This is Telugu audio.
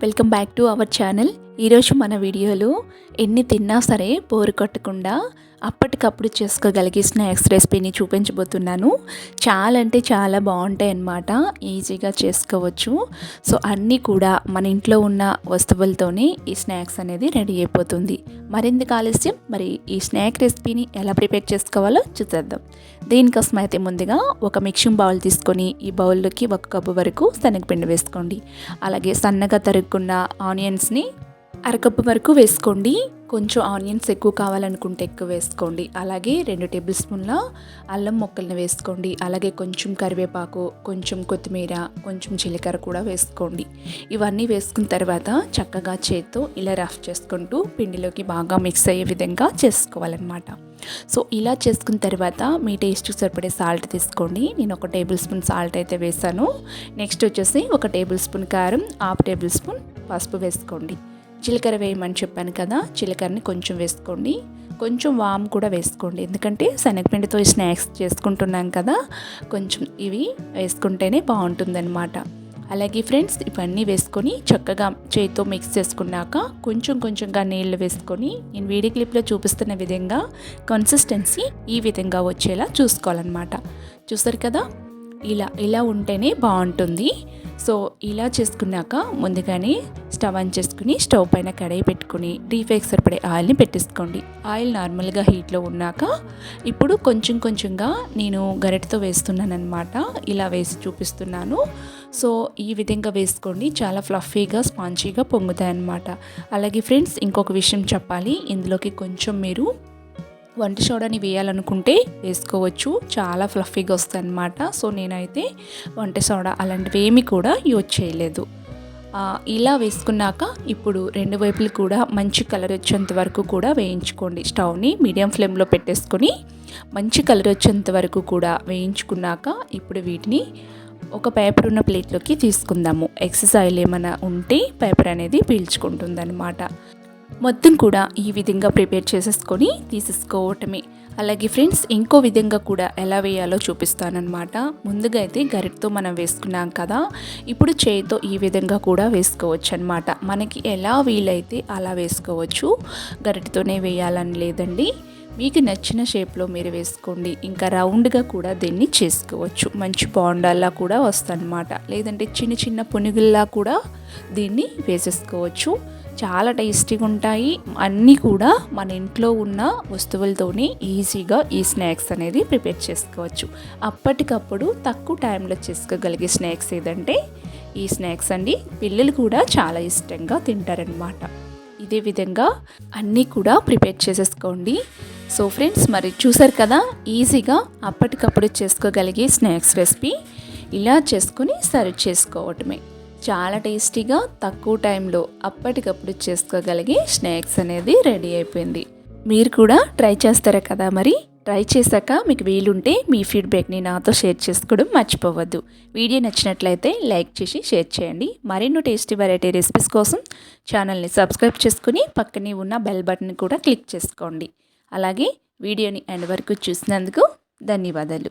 Welcome back to our channel. ఈరోజు మన వీడియోలో ఎన్ని తిన్నా సరే బోరు కొట్టకుండా అప్పటికప్పుడు చేసుకోగలిగే స్నాక్స్ రెసిపీని చూపించబోతున్నాను. చాలా అంటే చాలా బాగుంటాయి అన్నమాట ఈజీగా చేసుకోవచ్చు. సో అన్నీ కూడా మన ఇంట్లో ఉన్న వస్తువులతోనే ఈ స్నాక్స్ అనేది రెడీ అయిపోతుంది. మరింత ఆలస్యం? మరి ఈ స్నాక్ రెసిపీని ఎలా ప్రిపేర్ చేసుకోవాలో చూసేద్దాం. దీనికోసం అయితే ముందుగా ఒక మిక్సింగ్ బౌల్ తీసుకొని ఈ బౌల్లోకి ఒక కప్పు వరకు శనగపిండి వేసుకోండి. అలాగే సన్నగా తరుక్కున్న ఆనియన్స్ని అరకప్పు వరకు వేసుకోండి. కొంచెం ఆనియన్స్ ఎక్కువ కావాలనుకుంటే ఎక్కువ వేసుకోండి. అలాగే రెండు టేబుల్ స్పూన్ల అల్లం మొక్కల్ని వేసుకోండి. అలాగే కొంచెం కరివేపాకు కొంచెం కొత్తిమీర కొంచెం జీలకర్ర కూడా వేసుకోండి. ఇవన్నీ వేసుకున్న తర్వాత చక్కగా చేత్తో ఇలా రఫ్ చేసుకుంటూ పిండిలోకి బాగా మిక్స్ అయ్యే విధంగా చేసుకోవాలన్నమాట. సో ఇలా చేసుకున్న తర్వాత మీ టేస్ట్కి సరిపడే సాల్ట్ తీసుకోండి. నేను ఒక టేబుల్ స్పూన్ సాల్ట్ అయితే వేసాను. నెక్స్ట్ వచ్చేసి ఒక టేబుల్ స్పూన్ కారం హాఫ్ టేబుల్ స్పూన్ పసుపు వేసుకోండి. జీలకర్ర వేయమని చెప్పాను కదా జీలకర్రని కొంచెం వేసుకోండి. కొంచెం వామ్ కూడా వేసుకోండి. ఎందుకంటే శనగపిండితో స్నాక్స్ చేసుకుంటున్నాం కదా కొంచెం ఇవి వేసుకుంటేనే బాగుంటుందన్నమాట. అలాగే ఫ్రెండ్స్ ఇవన్నీ వేసుకొని చక్కగా చేతితో మిక్స్ చేసుకున్నాక కొంచెం కొంచెంగా నీళ్ళు వేసుకొని నేను వీడియో క్లిప్లో చూపిస్తున్న విధంగా కన్సిస్టెన్సీ ఈ విధంగా వచ్చేలా చూసుకోవాలన్నమాట. చూస్తారు కదా ఇలా ఇలా ఉంటేనే బాగుంటుంది. సో ఇలా చేసుకున్నాక ముందుగానే స్టవ్ ఆన్ చేసుకుని స్టవ్ పైన కడాయి పెట్టుకుని డీప్ సరిపడే ఆయిల్ని పెట్టేసుకోండి. ఆయిల్ నార్మల్గా హీట్లో ఉన్నాక ఇప్పుడు కొంచెం కొంచెంగా నేను గరిటతో వేస్తున్నాను అనమాట ఇలా వేసి చూపిస్తున్నాను. సో ఈ విధంగా వేసుకోండి. చాలా ఫ్లఫీగా స్పాంచీగా పొంగుతాయన్నమాట. అలాగే ఫ్రెండ్స్ ఇంకొక విషయం చెప్పాలి. ఇందులోకి కొంచెం మీరు వంట సోడాని వేయాలనుకుంటే వేసుకోవచ్చు. చాలా ఫ్లఫీగా వస్తాయి అన్నమాట సో నేనైతే వంట సోడా అలాంటివి ఏమి కూడా యూజ్ చేయలేదు. ఇలా వేసుకున్నాక ఇప్పుడు రెండు వైపులు కూడా మంచి కలర్ వచ్చేంత వరకు కూడా వేయించుకోండి. స్టవ్ని మీడియం ఫ్లేమ్లో పెట్టేసుకొని మంచి కలర్ వచ్చేంత వరకు కూడా వేయించుకున్నాక ఇప్పుడు వీటిని ఒక పేపర్ ఉన్న ప్లేట్లోకి తీసుకుందాము. ఎక్సెస్ ఆయిల్ ఏమైనా ఉంటే పేపర్ అనేది పీల్చుకుంటుంది అనమాట మొత్తం కూడా ఈ విధంగా ప్రిపేర్ చేసేసుకొని తీసేసుకోవటమే. అలాగే ఫ్రెండ్స్ ఇంకో విధంగా కూడా ఎలా వేయాలో చూపిస్తానమాట ముందుగా అయితే గరిటతో మనం వేసుకున్నాం కదా ఇప్పుడు చేయితో ఈ విధంగా కూడా వేసుకోవచ్చు అనమాట మనకి ఎలా వీలైతే అలా వేసుకోవచ్చు. గరిటతోనే వేయాలని లేదండి. మీకు నచ్చిన షేప్లో మీరు వేసుకోండి. ఇంకా రౌండ్గా కూడా దీన్ని చేసుకోవచ్చు. మంచి బాండాల్లా కూడా వస్తుందన్నమాట. లేదంటే చిన్న చిన్న పునుగుల్లా కూడా దీన్ని వేసేసుకోవచ్చు. చాలా టేస్టీగా ఉంటాయి. అన్నీ కూడా మన ఇంట్లో ఉన్న వస్తువులతోనే ఈజీగా ఈ స్నాక్స్ అనేది ప్రిపేర్ చేసుకోవచ్చు. అప్పటికప్పుడు తక్కువ టైంలో చేసుకోగలిగే స్నాక్స్ ఏదంటే ఈ స్నాక్స్ అండి. పిల్లలు కూడా చాలా ఇష్టంగా తింటారనమాట ఇదే విధంగా అన్నీ కూడా ప్రిపేర్ చేసేసుకోండి. సో ఫ్రెండ్స్ మరి చూసారు కదా ఈజీగా అప్పటికప్పుడు చేసుకోగలిగే స్నాక్స్ రెసిపీ. ఇలా చేసుకుని సర్వ్ చేసుకోవటమే. చాలా టేస్టీగా తక్కువ టైంలో అప్పటికప్పుడు చేసుకోగలిగే స్నాక్స్ అనేది రెడీ అయిపోయింది. మీరు కూడా ట్రై చేస్తారా కదా మరి? ట్రై చేశాక మీకు వీలుంటే మీ ఫీడ్బ్యాక్ని నాతో షేర్ చేసుకోవడం మర్చిపోవద్దు. వీడియో నచ్చినట్లయితే లైక్ చేసి షేర్ చేయండి. మరెన్నో టేస్టీ వెరైటీ రెసిపీస్ కోసం ఛానల్ని సబ్స్క్రైబ్ చేసుకుని పక్కనే ఉన్న బెల్ బటన్ కూడా క్లిక్ చేసుకోండి. అలాగే వీడియోని ఎండ్ వరకు చూసినందుకు ధన్యవాదాలు.